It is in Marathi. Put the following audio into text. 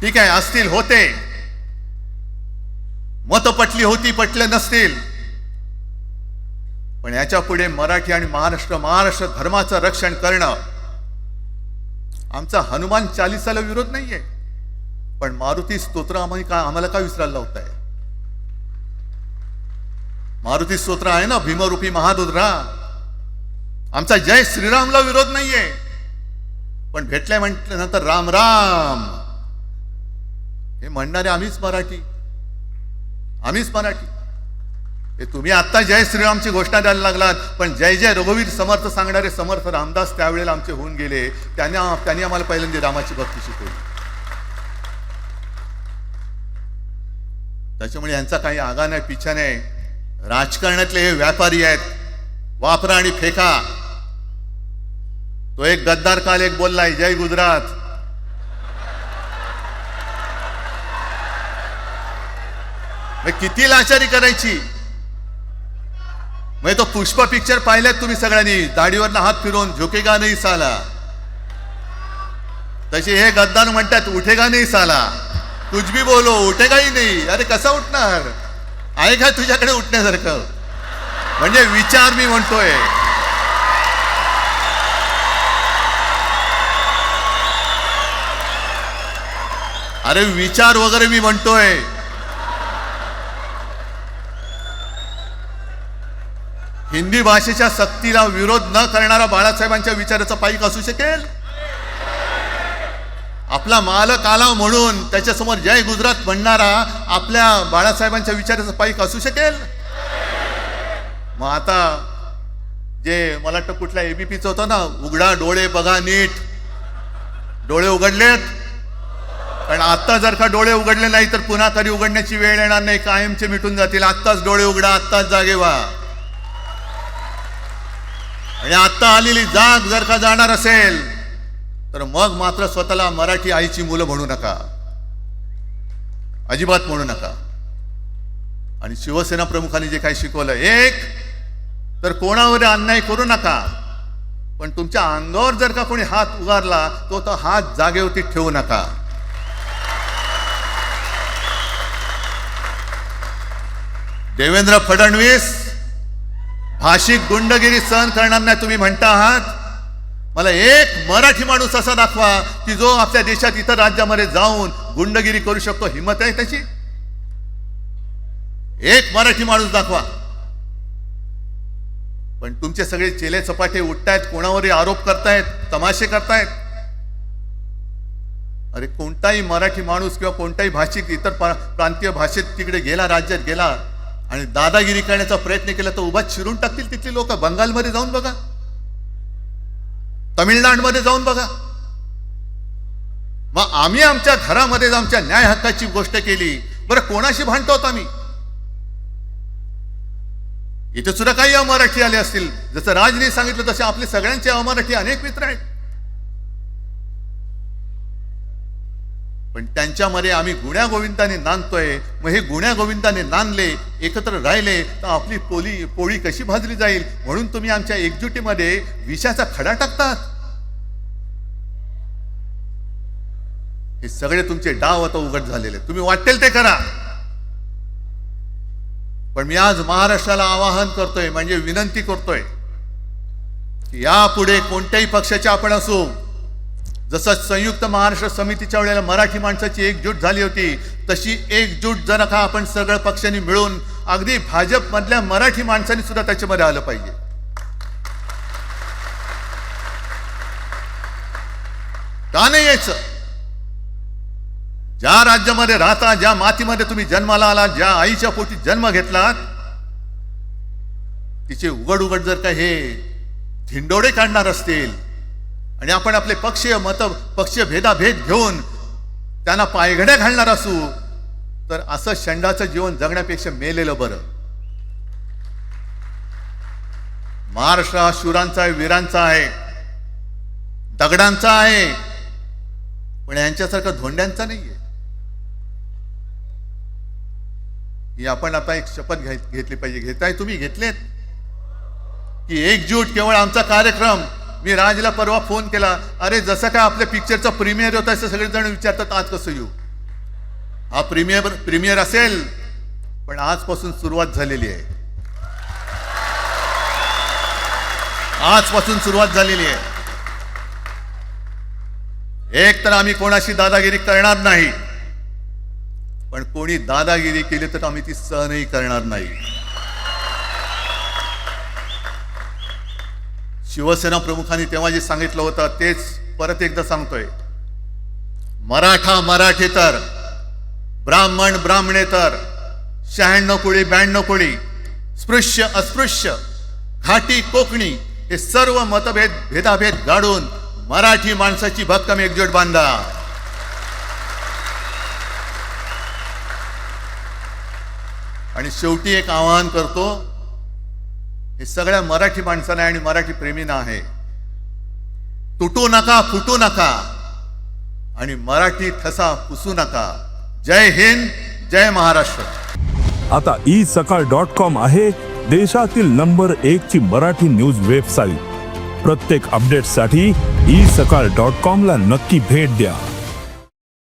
ठीक आहे असतील होते. मत पटली होती पटले नसतील. पण याच्यापुढे मराठी आणि महाराष्ट्र महाराष्ट्र धर्माचं रक्षण करणं आमचा हनुमान चालिसाला विरोध नाहीये. पण मारुती स्तोत्र आम्ही का आम्हाला का विसरायला होत आहे मारुती स्तोत्र आहे ना भीमरूपी महारुद्रा आमचा जय श्रीरामला विरोध नाहीये. पण भेटल्या म्हटल्यानंतर राम राम. हे म्हणणारे आम्हीच मराठी. आम्हीच मराठी. हे तुम्ही आता जय श्रीरामची घोषणा द्यायला लागलात पण जय जय रघुवीर समर्थ सांगणारे समर्थ रामदास त्यावेळेला आमचे होऊन गेले. त्यांनी त्यांनी आम्हाला पहिल्यांदा रामाची भक्ती शिकवली. त्याच्यामुळे यांचा काही आगा नाही पिछा नाही. राजकारणातले हे व्यापारी आहेत. वापरा आणि फेका. तो एक गद्दार काल एक बोललाय जय गुजरात. मग किती लाचारी करायची? मग तो पुष्प पिक्चर पाहिल्यात तुम्ही सगळ्यांनी. दाढीवरनं हात फिरवून झोकेगा नाही साला. तसे हे गद्दार म्हणतात उठेगा नाही साला. तुझ भी बोलो उठेगाही नाही अरे कसा उठणार? आहे का तुझ्याकडे उठण्यासारखं? म्हणजे विचार मी म्हणतोय. अरे विचार वगैरे मी म्हणतोय. हिंदी भाषेच्या सक्तीला विरोध न करणारा बाळासाहेबांच्या विचाराचा पाईक असू शकेल? आपला मालक आला म्हणून त्याच्यासमोर जय गुजरात म्हणणारा आपल्या बाळासाहेबांच्या विचाराचा पाईक असू शकेल? मग आता जे मला वाटतं कुठल्या एबीपीचं होतं ना उघडा डोळे बघा नीट. डोळे उघडलेत? कारण आत्ता जर का डोळे उघडले नाही तर पुन्हा कधी उघडण्याची वेळ येणार नाही कायमचे मिटून जातील. आत्ताच डोळे उघडा आत्ताच जागे व्हा. आणि आत्ता आलेली जाग जर का जाणार असेल तर मग मात्र स्वतःला मराठी आईची मुलं म्हणू नका. अजिबात म्हणू नका. आणि शिवसेना प्रमुखांनी जे काही शिकवलं एक तर कोणावर अन्याय करू नका. पण तुमच्या अंगावर जर का कोणी हात उगारला तो तो हात जागेवरती ठेवू नका. देवेंद्र फडणवीस भाषिक गुंडगिरी सहन करणार नाही तुम्ही म्हणता आहात? मला एक मराठी माणूस असा दाखवा की जो आपल्या देशात इतर राज्यामध्ये जाऊन गुंडगिरी करू शकतो. हिंमत आहे त्याची? एक मराठी माणूस दाखवा. पण तुमचे सगळे चेले चपाटे उठतायत कोणावरही आरोप करतायत तमाशे करतायत? अरे कोणताही मराठी माणूस किंवा कोणताही भाषिक इतर प्रांतीय भाषेत तिकडे गेला राज्यात गेला आणि दादागिरी करण्याचा प्रयत्न केला तर उभा चिरून टाकतील तिथली लोक. बंगालमध्ये जाऊन बघा. तमिळनाडमध्ये जाऊन बघा. मग आम्ही आमच्या घरामध्ये आमच्या न्याय हक्काची गोष्ट केली. बरं कोणाशी भांडतो आहोत आम्ही? इथे सुद्धा काही अमराठी आले असतील. जसं राजने सांगितलं तसे आपले सगळ्यांचे अमराठी अनेक मित्र आहेत. पण त्यांच्यामध्ये आम्ही गुण्या गोविंदाने नांदतोय. मग हे गुण्या गोविंदाने नांदले एकत्र राहिले तर आपली पोली पोळी कशी भाजली जाईल? म्हणून तुम्ही आमच्या एकजुटीमध्ये विषाचा खडा टाकतात. हे सगळे तुमचे डाव आता उघड झालेले तुम्ही वाटेल ते करा. पण मी आज महाराष्ट्राला आवाहन करतोय म्हणजे विनंती करतोय की यापुढे कोणत्याही पक्षाचे आपण असू जसं संयुक्त महाराष्ट्र समितीच्या वेळेला मराठी माणसाची एकजूट झाली होती तशी एकजूट जर का आपण सगळ्या पक्षांनी मिळून अगदी भाजपमधल्या मराठी माणसांनी सुद्धा त्याच्यामध्ये आलं पाहिजे. का नाही यायचं? ज्या राज्यामध्ये राहता ज्या मातीमध्ये तुम्ही जन्माला आलात ज्या आईच्या पोटी जन्म घेतलात तिचे उघड उघड जर का हे धिंडोडे काढणार असतील आणि आपण आपले पक्षीय मत पक्षीय भेदाभेद घेऊन त्यांना पायघड्या घालणार असू तर असं शंडाचं जीवन जगण्यापेक्षा मेलेलं बरं. महाराष्ट्र हा शूरांचा आहे वीरांचा आहे दगडांचा आहे पण यांच्यासारखा धोंड्यांचा नाहीये. ही आपण आता एक शपथ घेतली पाहिजे. घेताय तुम्ही घेतलेत? की एकजूट केवळ आमचा कार्यक्रम मी राजला परवा फोन केला अरे जसं काय आपल्या पिक्चरचा प्रीमियर होता असं सगळेजण विचारतात आज कसं येऊ? हा प्रीमियर प्रीमियर असेल पण आजपासून सुरुवात झालेली आहे. आजपासून सुरुवात झालेली आहे. एक तर आम्ही कोणाशी दादागिरी करणार नाही पण कोणी दादागिरी केली तर आम्ही ती सहनही करणार नाही. शिवसेना प्रमुखांनी तेव्हा जे सांगितलं होतं तेच परत एकदा सांगतोय. मराठा मराठेतर ब्राह्मण ब्राह्मणेतर शहाण्णव कोळी ब्याण्णव कोळी स्पृश्य अस्पृश्य घाटी कोकणी हे सर्व मतभेद भेदाभेद गाडून मराठी माणसाची भक्कम एकजूट बांधा. आणि शेवटी एक आवाहन करतो हे सगळ्या मराठी माणसांना आणि मराठी प्रेमींना आहे. तुटू नका फुटू नका आणि मराठी ठसा पुसू नका. जय हिंद जय महाराष्ट्र. आता ई सकाळ डॉट कॉम आहे देशातील नंबर एक ची मराठी न्यूज वेबसाईट प्रत्येक अपडेटसाठी ई सकाळ डॉट कॉम ला नक्की भेट द्या.